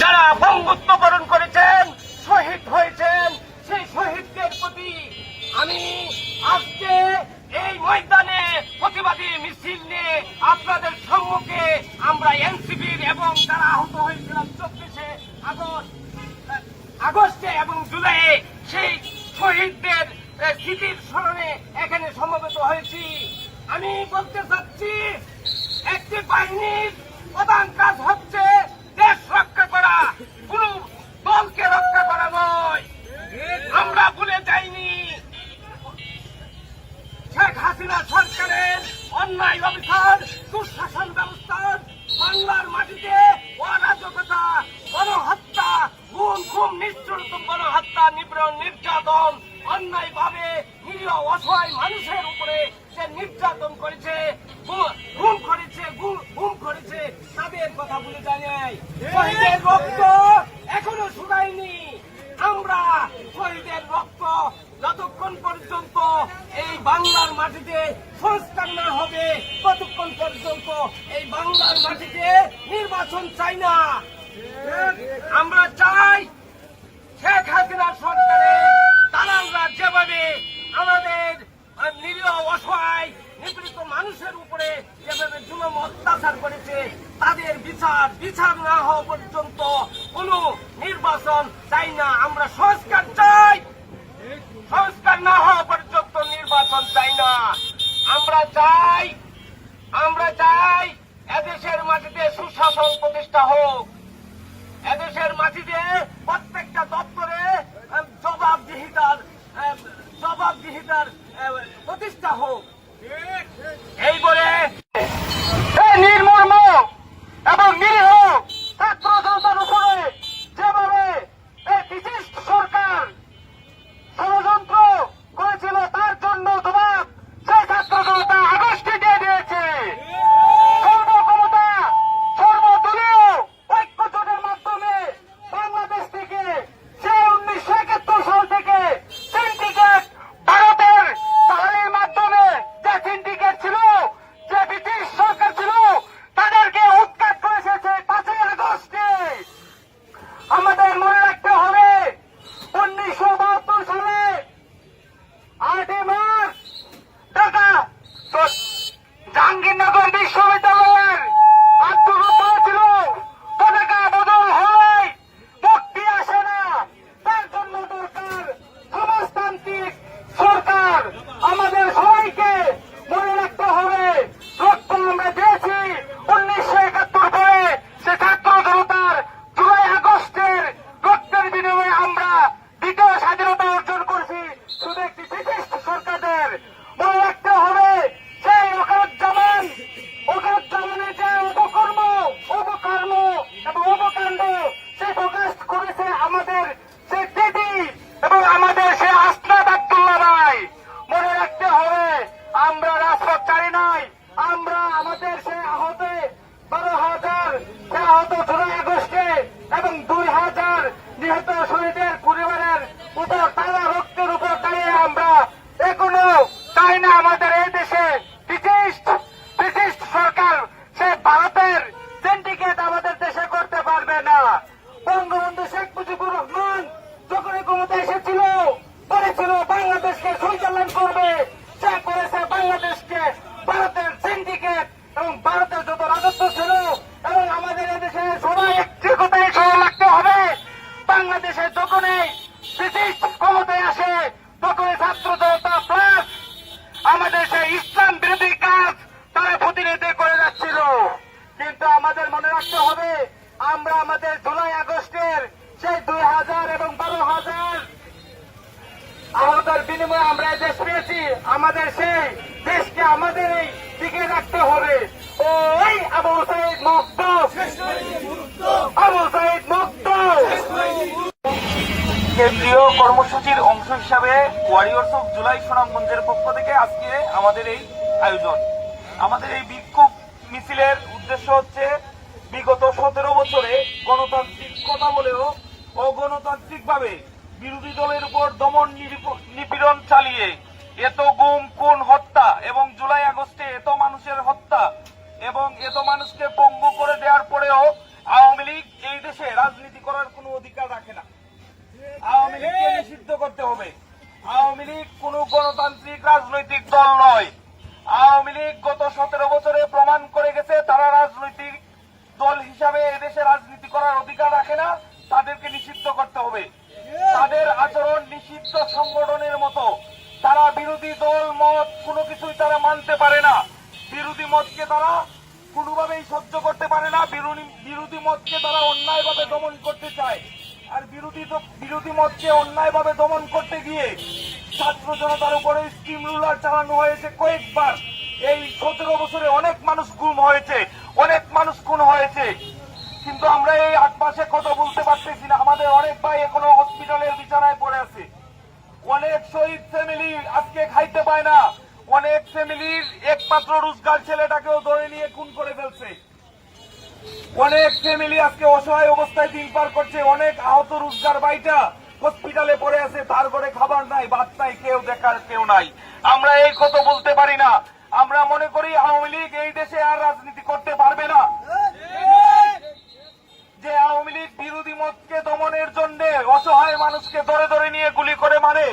যারা বঙ্গত্ব বরণ করেছেন, শহীদ হয়েছেন, সেই শহীদদের প্রতি আমি আজকে এই ময়দানে প্রতিবাদী মিছিল নিয়ে আপনাদের সম্মুখে আমরা এনসিপির এবং যারা আহত হয়েছিলাম চব্বিশে আগস্ট, আগস্টে এবং জুলাইয়ে সেই শহীদদের স্মৃতির স্মরণে এখানে সমবেত হয়েছি। আমি বলতে চাচ্ছি, একটি বাহিনীর প্রধান কাজ হচ্ছে দেশ রক্ষা করা। কোন দলকে রক্ষা করা নয়। আমরা ভুলে যাইনি। শেখ হাসিনা সরকারের অন্যায় অবিচার, দুঃশাসন ব্যবস্থার বাংলার মাটিতে অরাজকতা গণহত্যা খুন খুন নিষ্ঠুরতম গণহত্যা নিপীড়ন নির্যাতন অন্যায় ভাবে নিরীহ অসহায় মানুষের উপরে যে নির্যাতন করেছে গু- গুম করেছে গু- গুম করেছে তাদের কথা বলে জানাই শহীদের রক্ত এখনও শুকায়নি। আমরা শহীদের রক্ত যতক্ষণ পর্যন্ত এই বাংলার মাটিতে সংস্কার না হবে, ততক্ষণ পর্যন্ত এই বাংলার মাটিতে নির্বাচন চাই না। আমরা চাই শেখ হাসিনা সরকারের দালালরা যেভাবে আমাদের নিরীহ অসহায়, নিপীড়িত মানুষের উপরে যেভাবে জুলম অত্যাচার করেছে তাদের বিচার বিচার না হওয়া পর্যন্ত কোন নির্বাচন চাই না। আমরা সংস্কার চাই। সংস্কার না হওয়া পর্যন্ত নির্বাচন চাই না। আমরা চাই আমরা চাই এদেশের মাটিতে সুশাসন প্রতিষ্ঠা হোক। এদেশের মাটিতে প্রত্যেকটা দপ্তরে জবাবদিহিতার জবাবদিহিতার প্রতিষ্ঠা হোক। সে ষোলোই আগস্টে এবং দুই হাজার নিহত শহীদের পরিবারের উপর তারা রক্তের উপর দাঁড়িয়ে আমরা এখনও চাই না আমাদের এই দেশে ব্রিটিশ ব্রিটিশ সরকার সে ভারতের সিন্ডিকেট আমাদের দেশে করতে পারবে না বঙ্গবন্ধু শেখ মুজিবুর রহমান যখন এই ক্ষমতা এসেছিল বলেছিল বাংলাদেশকে সঞ্চালন করবে সে করেছে বাংলাদেশকে ভারতের সিন্ডিকেট এবং ভারতের যত রাজত্ব ছিল এবং আমাদের এদেশে সবাই একটি কথাই সবাই রাখতে হবে বাংলাদেশে যখনই ব্রিটিশ ক্ষমতায় আসে তখনই ছাত্র জনতা প্লাস আমাদের সেই ইসলাম বিরোধী কাজ তারা প্রতিনিধি করে যাচ্ছিল কিন্তু আমাদের মনে রাখতে হবে আমরা আমাদের জুলাই আগস্টের সেই দুই হাজার এবং বারো হাজার আহতের বিনিময়ে আমরা এই দেশ পেয়েছি আমাদের সেই দেশকে আমাদের এই দিকে রাখতে হবে। ওই আবু সাইদ মুক্ত। আবু সাইদ মুক্ত। কেন্দ্রীয় কর্মসূচির অংশ হিসাবে ওয়ারিয়র্স অফ জুলাই সুনামগঞ্জের পক্ষ থেকে আজকে আমাদের এই আয়োজন। আমাদের এই বিক্ষোভ মিছিলের উদ্দেশ্য হচ্ছে বিগত সতেরো বছরে গণতান্ত্রিক কথা বলেও অগণতান্ত্রিক ভাবে বিরোধী দলের উপর দমন নিপীড়ন চালিয়ে এত গুম খুন হত্যা এবং বিরোধী মতকে তারা কোনোভাবেই সহ্য করতে পারে না। বিরোধী বিরোধী মতকে তারা অন্যায়ভাবে দমন করতে চায়। আর বিরোধী বিরোধী মতকে অন্যায়ভাবে দমন করতে গিয়ে ছাত্র জনতার উপরে স্টিম রুলার চালানো হয়েছে কয়েকবার। এই সতেরো বছরে অনেক মানুষ গুম হয়েছে, অনেক মানুষ খুন হয়েছে। কিন্তু আমরা এই আট মাসে কথা বলতে পারতেছি না। আমাদের অনেক ভাই এখনও হসপিটালের বিছানায় পড়ে আছে। অনেক শহীদ ফ্যামিলি আজকে খাইতে পায় না। অনেক ফ্যামিলির একমাত্র রোজগার ছেলেটাকেও ধরে নিয়ে খুন করে ফেলছে। অনেক ফ্যামিলি আজকে অসহায় অবস্থায় দিন পার করছে। অনেক আহত রোজগার বাইটা হসপিটালে পড়ে আছে, তার ঘরে খাবার নাই, ভাত নাই, কেউ দেখার কেউ নাই। আমরা এই কথা বলতে পারি না। আমরা মনে করি আওয়ামী লীগ এই দেশে আর রাজনীতি করতে পারবে না। যে আওয়ামী লীগ বিরোধী মতকে দমনের জন্য অসহায় মানুষকে ধরে ধরে নিয়ে গুলি করে মারে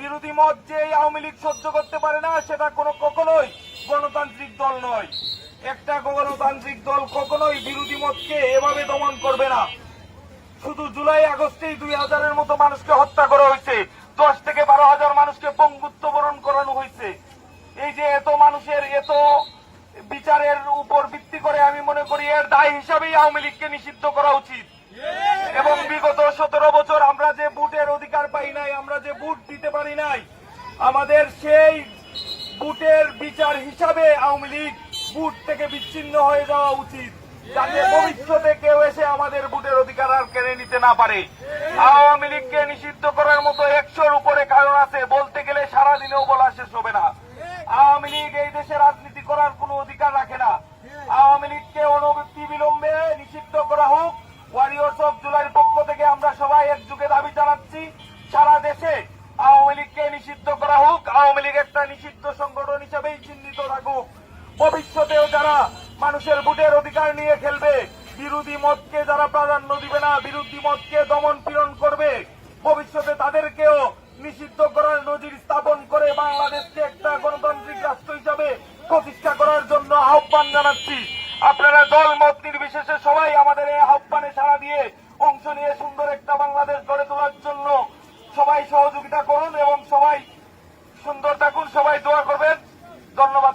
বিরোধী মত যে আওয়ামী লীগ সহ্য করতে পারে না, সেটা কোনো কখনোই গণতান্ত্রিক দল নয়। একটা গণতান্ত্রিক দল কখনোই বিরোধী মতকে এভাবে দমন করবে না। শুধু জুলাই আগস্টেই দুই হাজারের মতো মানুষকে হত্যা করা হয়েছে। দশ থেকে বারো হাজার মানুষকে পঙ্গুত্ব বরণ করানো হয়েছে। এই যে এত মানুষের এত বিচারের উপর ভিত্তি করে আমি মনে করি এর দায় হিসাবেই আওয়ামী লীগকে নিষিদ্ধ করা উচিত। এবং বিগত সতেরো বছর আমরা যে পাই নাই, আমরা যে বুট দিতে পারি নাই, আমাদের সেই বুটের বিচার হিসাবে আওয়ামী লীগ বুট থেকে বিচ্ছিন্ন হয়ে যাওয়া উচিত, যাতে ভবিষ্যতে কেউ এসে আমাদের বুটের অধিকার আর কেড়ে নিতে না পারে। আওয়ামী লীগকে নিষিদ্ধ করার মতো একশোর উপরে কারণ আছে, বলতে গেলে সারাদিনেও বলা শেষ হবে না। আওয়ামী লীগ এই দেশে রাজনীতি করার কোনো অধিকার রাখে না। আওয়ামী লীগকে অনবৃত্তি বিলম্বে নিষিদ্ধ করা হোক ওয়ারিয়র্স অফ জুলাইয়ের পক্ষ থেকে আমরা সবাই একযুগে দাবি জানাচ্ছি সারা দেশে আওয়ামী লীগকে নিষিদ্ধ করা হোক, আওয়ামী লীগ একটা নিষিদ্ধ সংগঠন হিসেবেই চিহ্নিত রাখুক ভবিষ্যতেও যারা মানুষের ভোটের অধিকার নিয়ে খেলবে, বিরোধী মতকে যারা প্রাধান্য দিবে না, বিরোধী মতকে দমন পীড়ন করবে, ভবিষ্যতে তাদেরকেও নিষিদ্ধ করার নজির স্থাপন করে বাংলাদেশকে একটা গণতান্ত্রিক রাষ্ট্র হিসাবে প্রতিষ্ঠা করার জন্য আহ্বান জানাচ্ছি আপনারা দল মত নির্বিশেষে সবাই আমাদের এই আহ্বানে সাড়া দিয়ে অংশ নিয়ে সুন্দর একটা বাংলাদেশ গড়ে তোলার জন্য সবাই সহযোগিতা করুন এবং সবাই সুন্দর থাকুন সবাই দোয়া করবেন ধন্যবাদ